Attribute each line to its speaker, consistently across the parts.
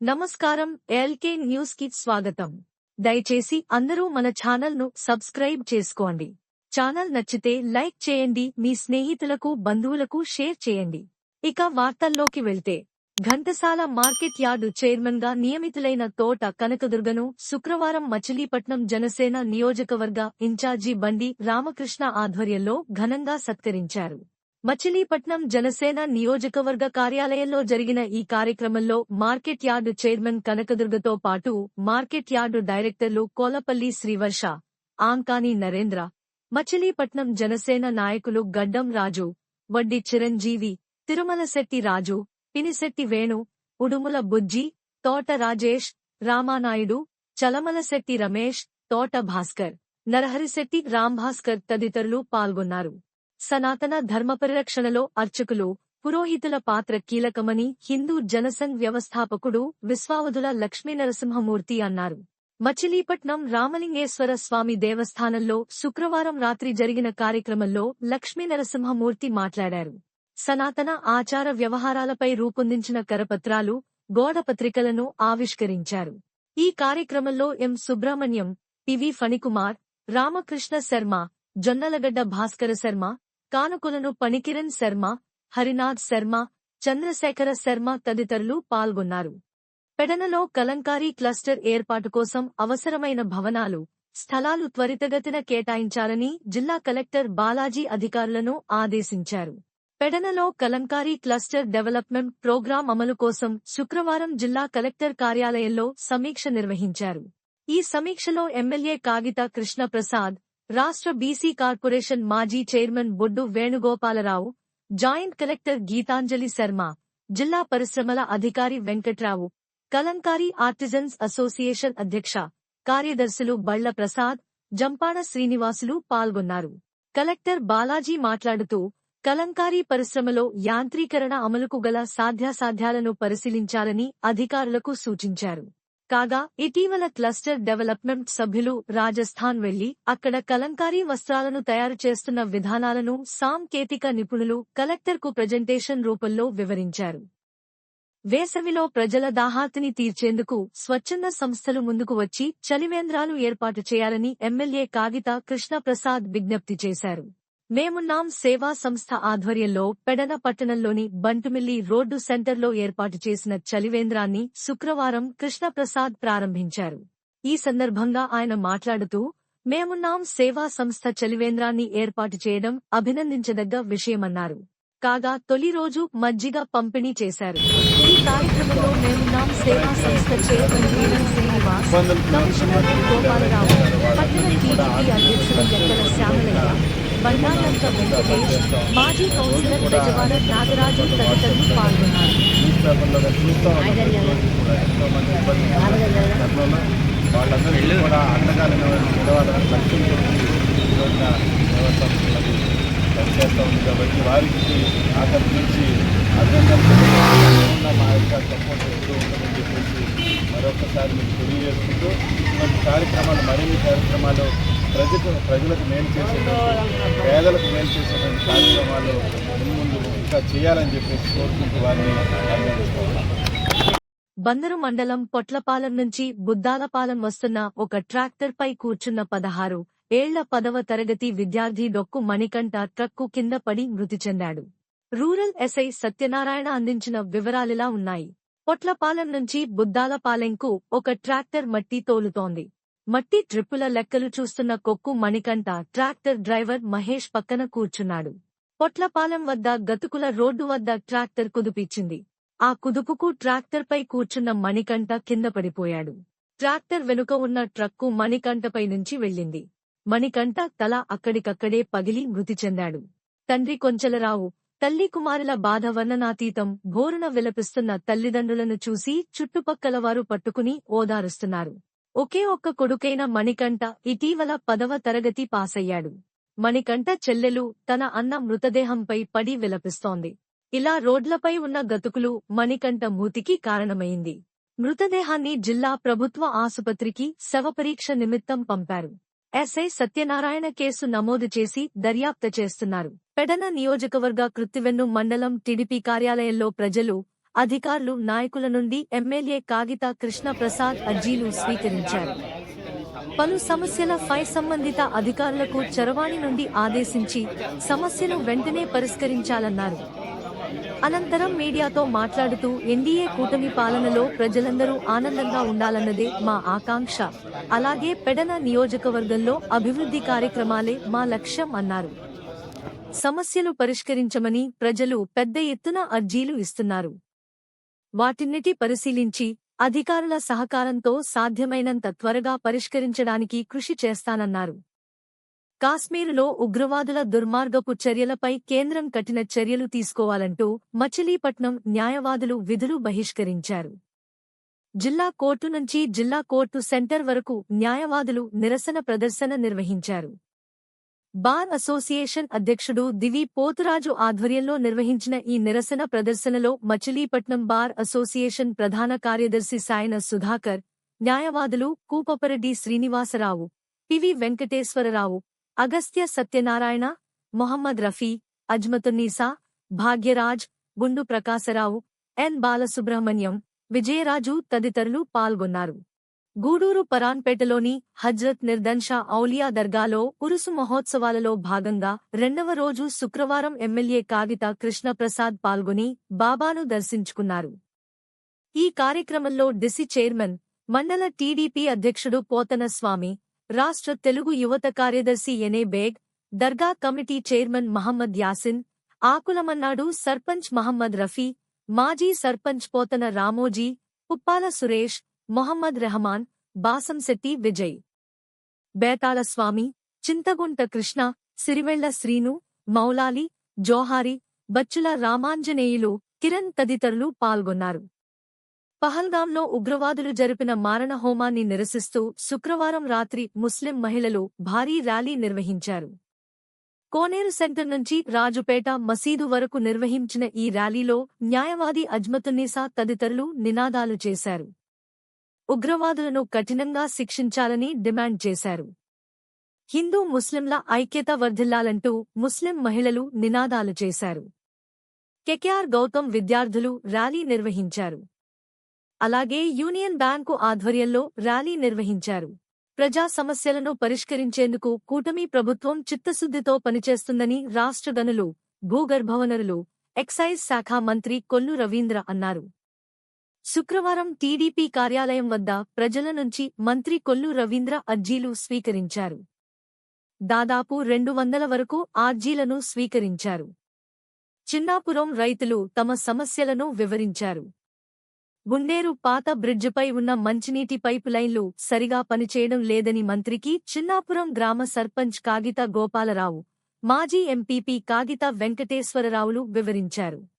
Speaker 1: నమస్కారం ఎల్కే న్యూస్కి స్వాగతం. దయచేసి అందరూ మన ఛానల్ను సబ్స్క్రైబ్ చేసుకోండి. ఛానల్ నచ్చితే లైక్ చేయండి మీ స్నేహితులకు బంధువులకు షేర్ చేయండి. ఇక వార్తల్లోకి వెళ్తే ఘంటసాల మార్కెట్ యార్డు చైర్మన్గా నియమితులైన తోట కనకదుర్గను శుక్రవారం మచిలీపట్నం జనసేన నియోజకవర్గ ఇన్ఛార్జి బండి రామకృష్ణ ఆధ్వర్యంలో ఘనంగా సత్కరించారు. మచిలీపట్నం జనసేన నియోజకవర్గ కార్యాలయంలో జరిగిన ఈ కార్యక్రమంలో మార్కెట్ యార్డు చైర్మన్ కనకదుర్గతో పాటు మార్కెట్ యార్డు డైరెక్టర్లు కోలపల్లి శ్రీవర్ష ఆంకాని నరేంద్ర మచిలీపట్నం జనసేన నాయకులు గడ్డం రాజు వడ్డి చిరంజీవి తిరుమలశెట్టి రాజు పినిశెట్టి వేణు ఉడుముల బుజ్జి తోట రాజేష్ రామానాయుడు చలమలశెట్టి రమేష్ తోట భాస్కర్ నరహరిశెట్టి రాంభాస్కర్ తదితరులు పాల్గొన్నారు. సనాతన ధర్మ పరిరక్షణలో అర్చకులు పురోహితుల పాత్ర కీలకమని హిందూ జనసంఘ్ వ్యవస్థాపకుడు విశ్వావధుల లక్ష్మీనరసింహమూర్తి అన్నారు. మచిలీపట్నం రామలింగేశ్వర స్వామి దేవస్థానంలో శుక్రవారం రాత్రి జరిగిన కార్యక్రమంలో లక్ష్మీనరసింహమూర్తి మాట్లాడారు. సనాతన ఆచార వ్యవహారాలపై రూపొందించిన కరపత్రాలు గోడపత్రికలను ఆవిష్కరించారు. ఈ కార్యక్రమంలో ఎం. సుబ్రహ్మణ్యం పివి ఫణికుమార్ రామకృష్ణ శర్మ జొన్నలగడ్డ భాస్కర శర్మ కానుకలను పణికిరణ్ శర్మ హరినాథ్ శర్మ చంద్రశేఖర శర్మ తదితరులు పాల్గొన్నారు. పెడనలో కలంకారీ క్లస్టర్ ఏర్పాటు కోసం అవసరమైన భవనాలు స్థలాలు త్వరితగతిన కేటాయించాలని జిల్లా కలెక్టర్ బాలాజీ అధికారులను ఆదేశించారు. పెడనలో కలంకారీ క్లస్టర్ డెవలప్మెంట్ ప్రోగ్రాం అమలు కోసం శుక్రవారం జిల్లా కలెక్టర్ కార్యాలయంలో సమీక్ష నిర్వహించారు. ఈ సమీక్షలో ఎమ్మెల్యే కాగిత కృష్ణప్రసాద్ రాష్ట్ర బీసీ కార్పొరేషన్ మాజీ chairman Boddu Venugopalarao joint collector Geetanjali Sharma జిల్లా పరిశ్రమల అధికారి వెంకట్రావు కలంకారీ ఆర్టిజన్స్ అసోసియేషన్ అధ్యక్ష కార్యదర్శులు బళ్ళ ప్రసాద్ జంపాడ శ్రీనివాసులు పాల్గొన్నారు. కలెక్టర్ బాలాజీ మాట్లాడుతూ కలంకారీ పరిశ్రమలో యాంత్రీకరణ అమలుకు గల సాధ్యాసాధ్యాలను పరిశీలించాలని అధికారులకు సూచించారు. కాగా ఇటీవల క్లస్టర్ డెవలప్మెంట్ సభ్యులు రాజస్థాన్ వెళ్ళి అక్కడ కలంకారీ వస్త్రాలను తయారు చేస్తున్న విధానాలను సాంకేతిక నిపుణులు కలెక్టర్కు ప్రజెంటేషన్ రూపంలో వివరించారు. వేసవిలో ప్రజల దాహార్తిని తీర్చేందుకు స్వచ్ఛంద సంస్థలు ముందుకు వచ్చి చలివేంద్రాలు ఏర్పాటు చేయాలని ఎమ్మెల్యే కాగిత కృష్ణప్రసాద్ విజ్ఞప్తి చేశారు. మేమున్నాం సేవా సంస్థ ఆధ్వర్యంలో పెడన పట్టణంలోని బంటుమిల్లి రోడ్డు సెంటర్లో ఏర్పాటు చేసిన చలివేంద్రాన్ని శుక్రవారం కృష్ణప్రసాద్ ప్రారంభించారు. ఈ సందర్భంగా ఆయన మాట్లాడుతూ మేమున్నాం సేవా సంస్థ చలివేంద్రాన్ని ఏర్పాటు చేయడం అభినందించదగ్గ విషయమన్నారు. కాగా తొలి రోజు మజ్జిగ పంపిణీ చేశారు. ఈ కార్యక్రమంలో మేమున్నాం సేవా సంస్థ చైర్మన్ శ్రీనివాస్ కమిషనర్ గోపాలరావు పట్టణ టీడీపీ అధ్యక్షుడు ఎక్కల శ్యామలయ్య బండాలంక వెంకటేష్ మాజీ కౌన్సిలర్ బెజవాడ నాగరాజు తదితరులు పాల్గొన్నారు.
Speaker 2: మంది కూడా అండగా నిలవాలని లక్ష్యం ఉంది కాబట్టి వారికి ఆకర్షించి అభినందన మా యొక్క సపోర్ట్ ఎప్పుడూ ఉంటుందని చెప్పేసి మరొకసారి మీకు తెలియజేసుకుంటూ ఇటువంటి కార్యక్రమాలు మరిన్ని కార్యక్రమాలు ప్రజలకు ప్రజలకు మేలు చేసేటువంటి పేదలకు మేలు చేసేటువంటి కార్యక్రమాలు ముందు ఇంకా చేయాలని చెప్పేసి కోరుకుంటూ వారిని అభినందిస్తున్నాను.
Speaker 1: బందరు మండలం పొట్లపాలెం నుంచి బుద్దాలపాలెం వస్తున్న ఒక ట్రాక్టర్ పై కూర్చున్న పదహారు ఏళ్ళ పదవ తరగతి విద్యార్థి డొక్కు మణికంఠ ట్రక్కు కింద పడి మృతి చెందాడు. రూరల్ ఎస్ఐ సత్యనారాయణ అందించిన వివరాలిలా ఉన్నాయి. పొట్లపాలెం నుంచి బుద్దాలపాలెంకు ఒక ట్రాక్టర్ మట్టి తోలుతోంది. మట్టి ట్రిప్పుల లెక్కలు చూస్తున్న కొక్కు మణికంఠ ట్రాక్టర్ డ్రైవర్ మహేష్ పక్కన కూర్చున్నాడు. పొట్లపాలెం వద్ద గతుకుల రోడ్డు వద్ద ట్రాక్టర్ కుదిపిచ్చింది ఆ కుదుపుకు ట్రాక్టర్పై కూర్చున్న మణికంఠ కింద పడిపోయాడు. ట్రాక్టర్ వెనుక ఉన్న ట్రక్కు మణికంఠపై నుంచి వెళ్ళింది. మణికంఠ తల అక్కడికక్కడే పగిలి మృతి చెందాడు. తండ్రి కొంచెలరావు తల్లి కుమారుల బాధ వర్ణనాతీతం ఘోరున విలపిస్తున్న తల్లిదండ్రులను చూసి చుట్టుపక్కల వారు పట్టుకుని ఓదారుస్తున్నారు. ఒకే ఒక్క కొడుకైన మణికంఠ ఇటీవల పదవ తరగతి పాసయ్యాడు. మణికంఠ చెల్లెలు తన అన్న మృతదేహంపై పడి విలపిస్తోంది. ఇలా రోడ్లపై ఉన్న గతుకులు మణికంఠ మూతికి కారణమైంది. మృతదేహాన్ని జిల్లా ప్రభుత్వ ఆసుపత్రికి శవపరీక్ష నిమిత్తం పంపారు. ఎస్ఐ సత్యనారాయణ కేసు నమోదు చేసి దర్యాప్తు చేస్తున్నారు. పెడన నియోజకవర్గ కృత్తివెన్ను మండలం టిడిపి కార్యాలయంలో ప్రజలు అధికారులు నాయకుల నుండి ఎమ్మెల్యే కాగిత కృష్ణ ప్రసాద్ అర్జీలు స్వీకరించారు. పలు సమస్యల ఫై సంబంధిత అధికారులకు చరవాణి నుండి ఆదేశించి సమస్యను వెంటనే పరిష్కరించాలన్నారు. అనంతరం మీడియాతో మాట్లాడుతూ ఎన్డీఏ కూటమి పాలనలో ప్రజలందరూ ఆనందంగా ఉండాలన్నదే మా ఆకాంక్ష. అలాగే పెడన నియోజకవర్గంలో అభివృద్ధి కార్యక్రమాలే మా లక్ష్యం అన్నారు. సమస్యలు పరిష్కరించమని ప్రజలు పెద్ద ఎత్తున అర్జీలు ఇస్తున్నారు. వాటిన్నిటి పరిశీలించి అధికారుల సహకారంతో సాధ్యమైనంత త్వరగా పరిష్కరించడానికి కృషి చేస్తానన్నారు. కాశ్మీరులో ఉగ్రవాదుల దుర్మార్గపు చర్యలపై కేంద్రం కఠిన చర్యలు తీసుకోవాలంటూ మచిలీపట్నం న్యాయవాదులు విధులు బహిష్కరించారు. జిల్లా కోర్టు నుంచి జిల్లా కోర్టు సెంటర్ వరకు న్యాయవాదులు నిరసన ప్రదర్శన నిర్వహించారు. బార్ అసోసియేషన్ అధ్యక్షుడు దివి పోతురాజు ఆధ్వర్యంలో నిర్వహించిన ఈ నిరసన ప్రదర్శనలో మచిలీపట్నం బార్ అసోసియేషన్ ప్రధాన కార్యదర్శి సాయన సుధాకర్ న్యాయవాదులు కూపపరెడ్డి శ్రీనివాసరావు పివి వెంకటేశ్వరరావు అగస్త్య సత్యనారాయణ మొహమ్మద్ రఫీ అజ్మతున్నీసా భాగ్యరాజ్ గుండు ప్రకాశరావు ఎన్ బాలసుబ్రహ్మణ్యం విజయరాజు తదితరులు పాల్గొన్నారు. గూడూరు పరాన్పేటలోని హజ్రత్ నిర్దన్షా ఔలియా దర్గాలో ఉరుసు మహోత్సవాలలో భాగంగా రెండవ రోజు శుక్రవారం ఎమ్మెల్యే కాగిత కృష్ణప్రసాద్ పాల్గొని బాబాను దర్శించుకున్నారు. ఈ కార్యక్రమంలో డిసి చైర్మన్ మండల టీడీపీ అధ్యక్షుడు పోతన స్వామి రాష్ట్ర తెలుగు యువత కార్యదర్శి ఎనే బేగ్ దర్గా కమిటీ చైర్మన్ మహమ్మద్ యాసిన్ ఆకులమన్నాడు సర్పంచ్ మహమ్మద్ రఫీ మాజీ సర్పంచ్ పోతన రామోజీ పుప్పాల సురేష్ మొహమ్మద్ రెహమాన్ బాసంశెట్టి విజయ్. బేతాల స్వామి చింతగుంట కృష్ణ సిరివెళ్ళ శ్రీను మౌలాలి జోహారి బచ్చుల రామాంజనేయులు కిరణ్ తదితరులు పాల్గొన్నారు. పహల్గాంలో ఉగ్రవాదులు జరిపిన మారణ హోమాన్ని నిరసిస్తూ శుక్రవారం రాత్రి ముస్లిం మహిళలు భారీ ర్యాలీ నిర్వహించారు. కోనేరు సెంటర్ నుంచి రాజుపేట మసీదు వరకు నిర్వహించిన ఈ ర్యాలీలో న్యాయవాది అజ్మతున్నీసా తదితరులు నినాదాలు చేశారు. ఉగ్రవాదులను కఠినంగా శిక్షించాలని డిమాండ్ చేశారు. హిందూ ముస్లింల ఐక్యత వర్ధిల్లాలంటూ ముస్లిం మహిళలు నినాదాలు చేశారు. కెకెఆర్ గౌతమ్ విద్యార్థులు ర్యాలీ నిర్వహించారు. అలాగే యూనియన్ బ్యాంకు ఆధ్వర్యంలో ర్యాలీ నిర్వహించారు. ప్రజా సమస్యలను పరిష్కరించేందుకు కూటమి ప్రభుత్వం చిత్తశుద్ధితో పనిచేస్తుందని రాష్ట్ర గనులు భూగర్భవనరులు ఎక్సైజ్ శాఖ మంత్రి కొల్లు రవీంద్ర అన్నారు. శుక్రవారం టీడీపీ కార్యాలయం వద్ద ప్రజల నుంచి మంత్రి కొల్లు రవీంద్ర అర్జీలు స్వీకరించారు. దాదాపు రెండు వందల వరకు ఆర్జీలను స్వీకరించారు. చిన్నాపురం రైతులు తమ సమస్యలను వివరించారు. గుండేరు పాత బ్రిడ్జిపై ఉన్న మంచినీటి పైపు లైన్లు సరిగా పనిచేయడం లేదని మంత్రికి చిన్నాపురం గ్రామ సర్పంచ్ కాగిత గోపాలరావు మాజీ ఎంపీపీ కాగిత వెంకటేశ్వరరావులు వివరించారు.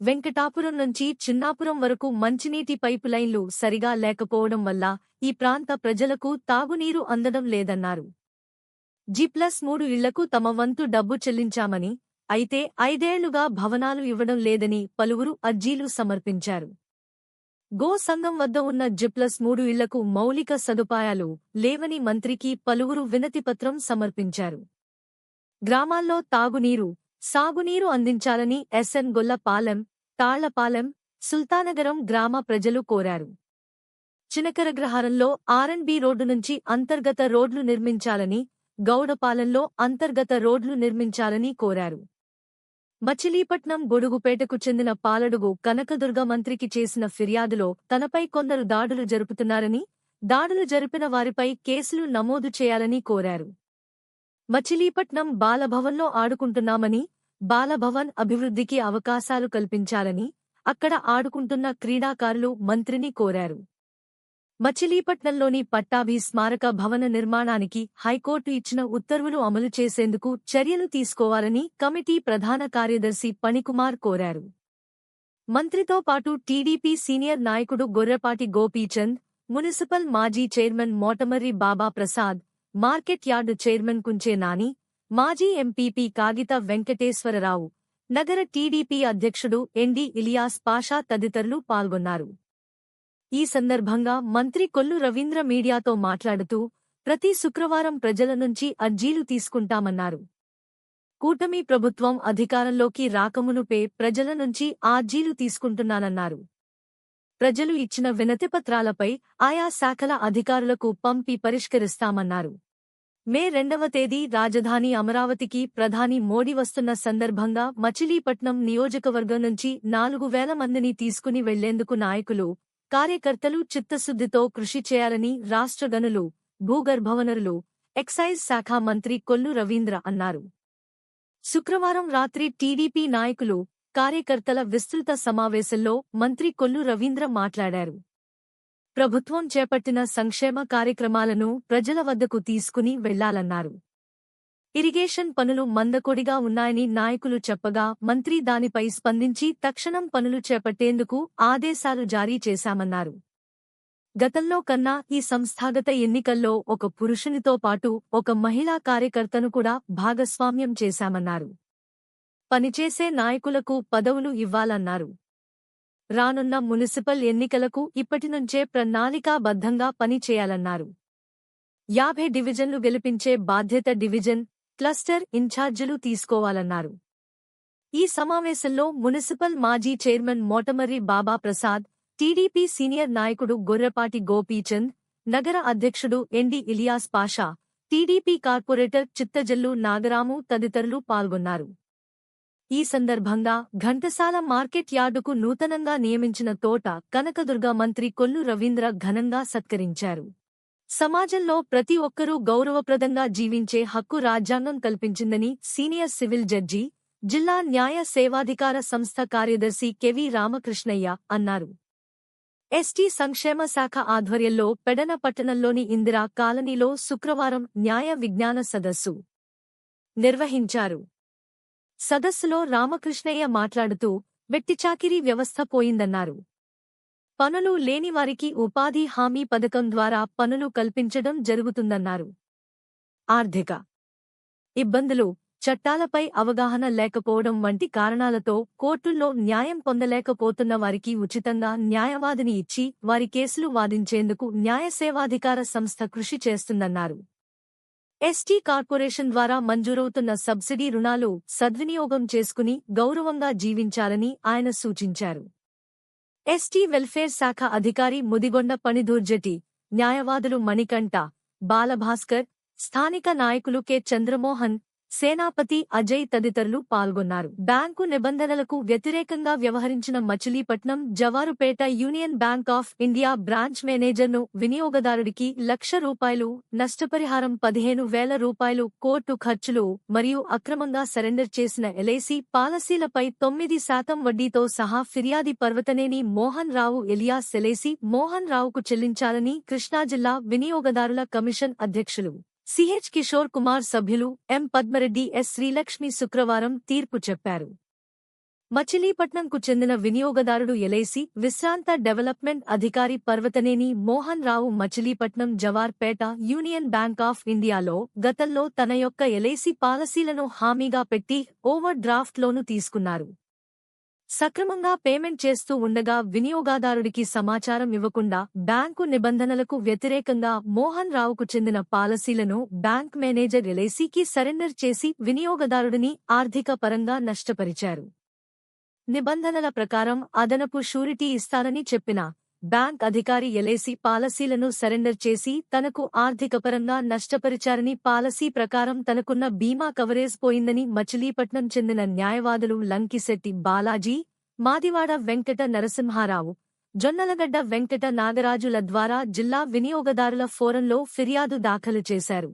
Speaker 1: వెంకటాపురం నుంచి చిన్నాపురం వరకు మంచినీటి పైపు లైన్లు సరిగా లేకపోవడం వల్ల ఈ ప్రాంత ప్రజలకు తాగునీరు అందడం లేదన్నారు. జి ప్లస్ మూడు ఇళ్ళకు తమ వంతు డబ్బు చెల్లించామని అయితే ఐదేళ్ళుగా భవనాలు ఇవ్వడం లేదని పలువురు అర్జీలు సమర్పించారు. గో సంఘం వద్ద ఉన్న జిప్లస్ మూడు ఇళ్ళకు మౌలిక సదుపాయాలు లేవని మంత్రికి పలువురు వినతిపత్రం సమర్పించారు. గ్రామాల్లో తాగునీరు సాగునీరు అందించాలని ఎస్ఎన్ గొల్లపాలెం తాళ్ళపాలెం సుల్తానగరం గ్రామ ప్రజలు కోరారు. చినకరగ్రహారంలో ఆర్ఎన్బి రోడ్డు నుంచి అంతర్గత రోడ్లు నిర్మించాలని గౌడపాలెంలో అంతర్గత రోడ్లు నిర్మించాలని కోరారు. మచిలీపట్నం గొడుగుపేటకు చెందిన పాలడుగు కనకదుర్గ మంత్రికి చేసిన ఫిర్యాదులో తనపై కొందరు దాడులు జరుపుతున్నారని దాడులు జరిపిన వారిపై కేసులు నమోదు చేయాలని కోరారు. మచిలీపట్నం బాలభవన్లో ఆడుకుంటున్నామని బాలభవన్ అభివృద్ధికి అవకాశాలు కల్పించాలని అక్కడ ఆడుకుంటున్న క్రీడాకారులు మంత్రిని కోరారు. మచిలీపట్నంలోని పట్టాభి స్మారక భవన నిర్మాణానికి హైకోర్టు ఇచ్చిన ఉత్తర్వులు అమలు చేసేందుకు చర్యలు తీసుకోవాలని కమిటీ ప్రధాన కార్యదర్శి పణికుమార్ కోరారు. మంత్రితో పాటు టీడీపీ సీనియర్ నాయకుడు గొర్రెపాటి గోపీచంద్ మున్సిపల్ మాజీ chairman Motamarri Baba Prasad market yard chairman Kunche Nani మాజీ ఎంపీపీ కాగిత వెంకటేశ్వరరావు నగర టీడీపీ అధ్యక్షుడు ఎండి ఇలియాస్ పాషా తదితరులు పాల్గొన్నారు. ఈ సందర్భంగా మంత్రి కొల్లు రవీంద్ర మీడియాతో మాట్లాడుతూ ప్రతి శుక్రవారం ప్రజల నుంచి అర్జీలు తీసుకుంటామన్నారు. కూటమి ప్రభుత్వం అధికారంలోకి రాకమునుపే ప్రజల నుంచి ఆర్జీలు తీసుకుంటున్నానన్నారు. ప్రజలు ఇచ్చిన వినతిపత్రాలపై ఆయా శాఖల అధికారులకు పంపి పరిష్కరిస్తామన్నారు. మే రెండవ తేదీ రాజధాని అమరావతికి ప్రధాని మోడీ వస్తున్న సందర్భంగా మచిలీపట్నం నియోజకవర్గం నుంచి నాలుగు వేల మందిని తీసుకుని వెళ్ళేందుకు నాయకులు కార్యకర్తలు చిత్తశుద్దితో కృషి చేయాలని రాష్ట్ర గనులు భూగర్భవనరులు ఎక్సైజ్ శాఖ మంత్రి కొల్లు రవీంద్ర అన్నారు. శుక్రవారం రాత్రి టీడీపీ నాయకులు కార్యకర్తల విస్తృత సమావేశంలో మంత్రి కొల్లు రవీంద్ర మాట్లాడారు. ప్రభుత్వం చేపట్టిన సంక్షేమ కార్యక్రమాలను ప్రజల వద్దకు తీసుకుని వెళ్ళాలన్నారు. ఇరిగేషన్ పనులు మందకొడిగా ఉన్నాయని నాయకులు చెప్పగా మంత్రి దానిపై స్పందించి తక్షణం పనులు చేపట్టేందుకు ఆదేశాలు జారీ చేశామన్నారు. గతంలో కన్నా ఈ సంస్థాగత ఎన్నికల్లో ఒక పురుషునితో పాటు ఒక మహిళా కార్యకర్తను కూడా భాగస్వామ్యం చేశామన్నారు. పనిచేసే నాయకులకు పదవులు ఇవ్వాలన్నారు. రానున్న మున్సిపల్ ఎన్నికలకు ఇప్పటినుంచే ప్రణాళికాబద్ధంగా పనిచేయాలన్నారు. యాభై డివిజన్లు గెలిపించే బాధ్యత డివిజన్ క్లస్టర్ ఇన్ఛార్జీలు తీసుకోవాలన్నారు. ఈ సమావేశంలో మున్సిపల్ మాజీ chairman Motamarri Baba Prasad TDP senior నాయకుడు గొర్రెపాటి గోపీచంద్ నగర అధ్యక్షుడు MD Ilyas Pasha TDP corporator Chittajallu Nagaramu తదితరులు పాల్గొన్నారు. ఈ సందర్భంగా ఘంటసాల మార్కెట్ యార్డుకు నూతనంగా నియమించిన తోట కనకదుర్గ మంత్రి కొల్లు రవీంద్ర ఘనంగా సత్కరించారు. సమాజంలో ప్రతి ఒక్కరూ గౌరవప్రదంగా జీవించే హక్కు రాజ్యాంగం కల్పించిందని సీనియర్ సివిల్ జడ్జి జిల్లా న్యాయ సేవాధికార సంస్థ కార్యదర్శి కెవి రామకృష్ణయ్య అన్నారు. ఎస్టీ సంక్షేమ శాఖ ఆధ్వర్యంలో పెడన పట్టణంలోని ఇందిరా కాలనీలో శుక్రవారం న్యాయ విజ్ఞాన సదస్సు నిర్వహించారు. సదస్సులో రామకృష్ణయ్య మాట్లాడుతూ వెట్టిచాకిరీ వ్యవస్థ పోయిందన్నారు. పనులు లేనివారికి ఉపాధి హామీ పథకం ద్వారా పనులు కల్పించడం జరుగుతుందన్నారు. ఆర్థిక ఇబ్బందులు చట్టాలపై అవగాహన లేకపోవడం వంటి కారణాలతో కోర్టుల్లో న్యాయం పొందలేకపోతున్న వారికి ఉచితంగా న్యాయవాదిని ఇచ్చి వారి కేసులు వాదించేందుకు న్యాయ సేవాధికార సంస్థ కృషి చేస్తుందన్నారు. ఎస్టీ కార్పొరేషన్ ద్వారా మంజూరవుతున్న సబ్సిడీ రుణాలు సద్వినియోగం చేసుకుని గౌరవంగా జీవించాలని ఆయన సూచించారు. ఎస్టీ వెల్ఫేర్ శాఖ అధికారి ముదిగొండ పణిదూర్జటి న్యాయవాదులు మణికంఠ బాలభాస్కర్ స్థానిక నాయకులు కె. చంద్రమోహన్ సేనాపతి అజయ్ తదితరులు పాల్గొన్నారు. బ్యాంకు నిబంధనలకు వ్యతిరేకంగా వ్యవహరించిన Machilipatnam Jawarupeta union bank of India branch మేనేజర్ను వినియోగదారుడికి లక్ష రూపాయలు నష్టపరిహారం పదిహేను వేల రూపాయలు కోర్టు ఖర్చులు మరియు అక్రమంగా సరెండర్ చేసిన ఎల్ఐసి పాలసీలపై తొమ్మిది శాతం వడ్డీతో సహా ఫిర్యాది పర్వతనేని మోహన్ రావు ఎలియాస్ ఎల్ఐసి మోహన్ రావుకు చెల్లించాలని కృష్ణా జిల్లా వినియోగదారుల కమిషన్ అధ్యక్షులు సిహెచ్ కిషోర్ కుమార్ సభ్యులు ఎం పద్మరెడ్డి ఎస్ శ్రీలక్ష్మి శుక్రవారం తీర్పు చెప్పారు. మచిలీపట్నంకు చెందిన వినియోగదారుడు ఎలైసి విశ్రాంత డెవలప్మెంట్ అధికారి Parvataneni Mohan Rao Machilipatnam Jawarpet union bank of ఇండియాలో గతంలో తన యొక్క ఎలైసి పాలసీలను హామీగా పెట్టి ఓవర్ డ్రాఫ్ట్ లోను తీసుకున్నారు. సక్రమంగా పేమెంట్ చేస్తూ ఉండగా వినియోగదారుడికి సమాచారం ఇవ్వకుండా బ్యాంకు నిబంధనలకు వ్యతిరేకంగా మోహన్ రావుకు చెందిన పాలసీలను బ్యాంక్ మేనేజర్ ఎల్ఐసికి సరెండర్ చేసి వినియోగదారుడిని ఆర్థిక పరంగా నష్టపరిచారు. నిబంధనల ప్రకారం అదనపు షూరిటీ ఇస్తారని చెప్పిన బ్యాంక్ అధికారి ఎల్ఐసి పాలసీలను సరెండర్ చేసి తనకు ఆర్థికపరంగా నష్టపరిచారని పాలసీ ప్రకారం తనకున్న బీమా కవరేజ్ పోయిందని మచిలీపట్నం చెందిన న్యాయవాదులు లంకిశెట్టి బాలాజీ మాదివాడ వెంకట నరసింహారావు జొన్నలగడ్డ వెంకట నాగరాజుల ద్వారా జిల్లా వినియోగదారుల ఫోరంలో ఫిర్యాదు దాఖలు చేశారు.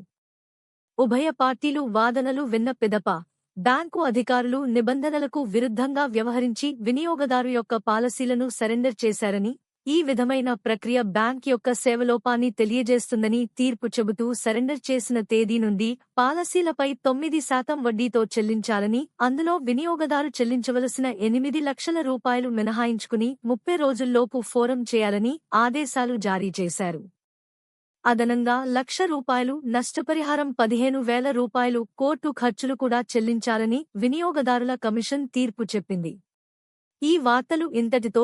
Speaker 1: ఉభయ పార్టీలు వాదనలు విన్న పిదప బ్యాంకు అధికారులు నిబంధనలకు విరుద్ధంగా వ్యవహరించి వినియోగదారు యొక్క పాలసీలను సరెండర్ చేశారని ఈ విధమైన ప్రక్రియ బ్యాంక్ యొక్క సేవలోపాన్ని తెలియజేస్తుందని తీర్పు చెబుతూ సరెండర్ చేసిన తేదీ నుండి పాలసీలపై తొమ్మిది శాతం వడ్డీతో చెల్లించాలని అందులో వినియోగదారు చెల్లించవలసిన ఎనిమిది లక్షల రూపాయలు మినహాయించుకుని ముప్పై రోజుల్లోపు ఫోరం చేయాలని ఆదేశాలు జారీ చేశారు. అదనంగా లక్ష రూపాయలు నష్టపరిహారం పదిహేను వేల రూపాయలు కోర్టు ఖర్చులు కూడా చెల్లించాలని వినియోగదారుల కమిషన్ తీర్పు చెప్పింది. ఈ వార్తలు ఇంతటితో